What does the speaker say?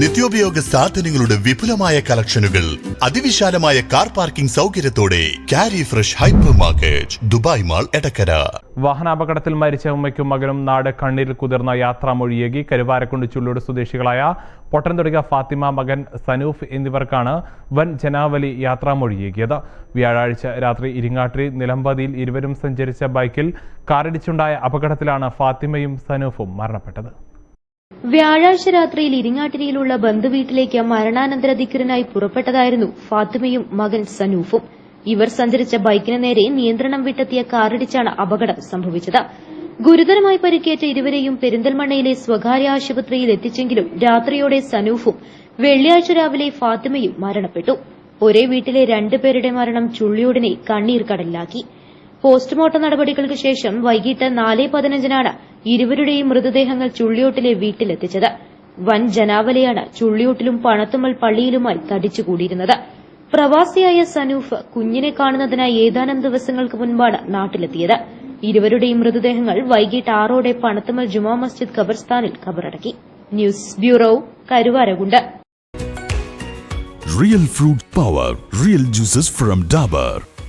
നിത്യോപയോഗ സാധനങ്ങളുടെ വിപുലമായ കളക്ഷനുകൾ അതിവിശാലമായ car parking സൗകര്യത്തോടെ Carry Fresh hypermarket Dubai mall Edakkara. വാഹനാപകടത്തിൽ മരിച്ച ഉമ്മയ്ക്കും മകനും നാട് കണ്ണീരിൽ കുതിർന്ന യാത്രാമൊഴിയേകി കരുവാരക്കുണ്ട് ചുള്ളൂട് സ്വദേശികളായ പൊട്ടൻതൊടിക ഫാത്തിമ മകൻ സനൂഫ് എന്നിവർക്കാണ് വൻ ജനാവലി യാത്രാമൊഴിയേകിയത്. വ്യാഴാഴ്ച രാത്രി ഇരിങ്ങാട്ടിരി നിലമ്പതിയിൽ ഇരുവരും സഞ്ചരിച്ച ബൈക്കിൽ കാറിടിച്ചുണ്ടായ അപകടത്തിലാണ് ഫാത്തിമയും സനൂഫും മരണപ്പെട്ടത്. വ്യാഴാഴ്ച രാത്രിയിൽ ഇരിങ്ങാട്ടിരിയിലുള്ള ബന്ധുവീട്ടിലേക്ക് മരണാനന്തര ദിക്കറിനായി പുറപ്പെട്ടതായിരുന്നു ഫാത്തിമയും മകൻ സനൂഫും. ഇവർ സഞ്ചരിച്ച ബൈക്കിന് നേരെ നിയന്ത്രണം വിട്ടെത്തിയ കാറിടിച്ചാണ് അപകടം സംഭവിച്ചത്. ഗുരുതരമായി പരിക്കേറ്റ ഇരുവരെയും പെരിന്തൽമണ്ണയിലെ സ്വകാര്യ ആശുപത്രിയിൽ എത്തിച്ചെങ്കിലും രാത്രിയോടെ സനൂഫും വെള്ളിയാഴ്ച രാവിലെ ഫാത്തിമയും മരണപ്പെട്ടു. ഒരേ വീട്ടിലെ രണ്ടുപേരുടെ മരണം ചുള്ളിയോടിനെ കണ്ണീർ കടലിലാക്കി. പോസ്റ്റ്മോർട്ടം നടപടികൾക്ക് ശേഷം വൈകിട്ട് നാല് പതിനഞ്ചിനാണ് ഇരുവരുടെയും മൃതദേഹങ്ങൾ ചുള്ളിയോട്ടിലെ വീട്ടിലെത്തിച്ചത്. വൻ ജനാവലിയാണ് ചുള്ളിയോട്ടിലും പണത്തുമ്മൽ പള്ളിയിലുമായി തടിച്ചുകൂടിയിരുന്നത്. പ്രവാസിയായ സനൂഫ് കുഞ്ഞിനെ കാണുന്നതിനായി ഏതാനും ദിവസങ്ങൾക്ക് മുൻപാണ് നാട്ടിലെത്തിയത്. ഇരുവരുടെയും മൃതദേഹങ്ങൾ വൈകിട്ട് ആറോടെ പണത്തുമ്മൽ ജുമാ മസ്ജിദ് ഖബർസ്ഥാനിൽ ഖബറടക്കി news bureau Karuvarakundu. Real fruit power Real juices from Dabur.